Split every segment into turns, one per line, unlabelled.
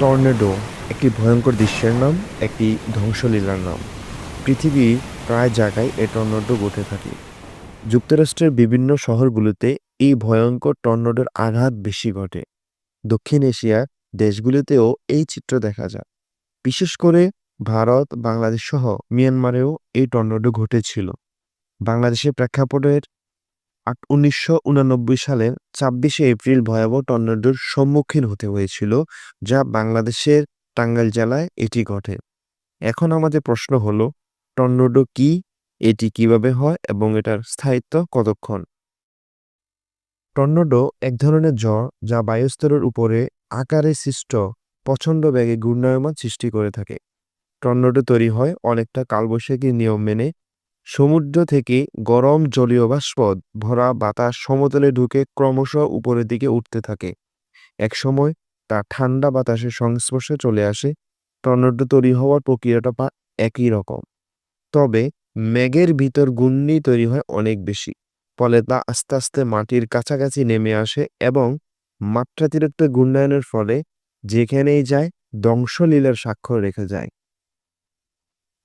Tornado, একটি ভয়ঙ্কর দৃশ্যের নাম, একটি ধ্বংসলীলার নাম। পৃথিবীর প্রায় জায়গায় এ টর্নেডো ঘটে থাকে। যুক্তরাষ্ট্রের বিভিন্ন শহরগুলোতে এই ভয়ঙ্কর টর্নেডোর আঘাত বেশি ঘটে। দক্ষিণ এশিয়ার দেশগুলোতেও এই চিত্র দেখা যায়। বিশেষ করে ভারত, বাংলাদেশ সহ মিয়ানমারেও এই টর্নেডো ঘটেছিল। বাংলাদেশের প্রেক্ষাপটের উনিশশো সালের ছাব্বিশে এপ্রিল ভয়াবহ টর্নেডোর সম্মুখীন হতে হয়েছিল, যা বাংলাদেশের টাঙ্গাইল জেলায় এটি ঘটে। এখন আমাদের প্রশ্ন হলো, টর্নেডো কি, এটি কীভাবে হয় এবং এটার স্থায়িত্ব কতক্ষণ? টর্নেডো এক ধরনের ঝড় যা বায়ুস্তরের উপরে আকারে সৃষ্ট প্রচণ্ড বেগে ঘূর্ণায়মান সৃষ্টি করে থাকে। টর্নেডো তৈরি হয় অনেকটা কালবৈশাখী নিয়ম মেনে সমুদ্র থেকে গরম জলীয় বাষ্প ভরা বাতাস সমতলে ঢুকে ক্রমশ উপরের দিকে উঠতে থাকে। একসময় তা ঠান্ডা বাতাসের সংস্পর্শে চলে আসে, টর্নেডো তৈরি হওয়ার প্রক্রিয়াটা একই রকম। তবে মেঘের ভিতর ঘূর্ণি তৈরি হয় অনেক বেশি, ফলে তা আস্তে আস্তে মাটির কাছাকাছি নেমে আসে এবং মাত্রাতিরিক্ত ঘূর্ণায়নের ফলে যেখানেই যায় ধ্বংসলীলার স্বাক্ষর রেখে যায়।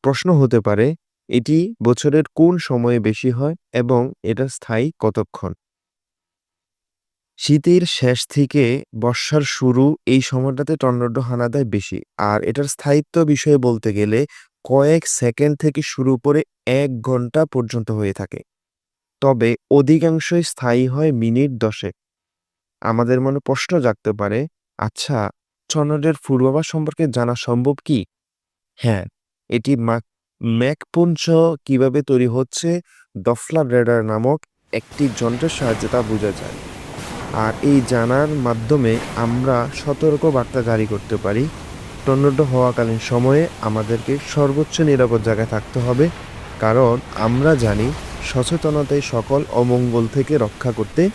প্রশ্ন হতে পারে এটি বছরের কোন সময়ে বেশি হয় এবং এটা স্থায়ী কতক্ষণ? শীতের শেষ থেকে বর্ষার শুরু এই সময়টাতে টর্নেডো হানা দেয় বেশি। আর এটার স্থায়িত্ব বিষয়ে বলতে গেলে কয়েক সেকেন্ড থেকে শুরু করে এক ঘণ্টা পর্যন্ত হয়ে থাকে। তবে অধিকাংশই স্থায়ী হয় মিনিট দশেক। আমাদের মনে প্রশ্ন জাগতে পারে আচ্ছা টর্নেডোর পূর্বাভাস সম্পর্কে জানা সম্ভব কি? হ্যাঁ এটি ম্যাকপুঞ্জ কীভাবে তৈরি হচ্ছে? ডফলার রেডার নামক একটি যন্ত্রের সাহায্যে তা বোঝা যায়। আর এই জানার মাধ্যমে আমরা সতর্ক বার্তা জারি করতে পারি। টর্নেডো হওয়াকালীন সময়ে আমাদেরকে সর্বোচ্চ নিরাপদ জায়গায় থাকতে হবে। কারণ আমরা জানি সচেতনতাই সকল অমঙ্গল থেকে রক্ষা করতে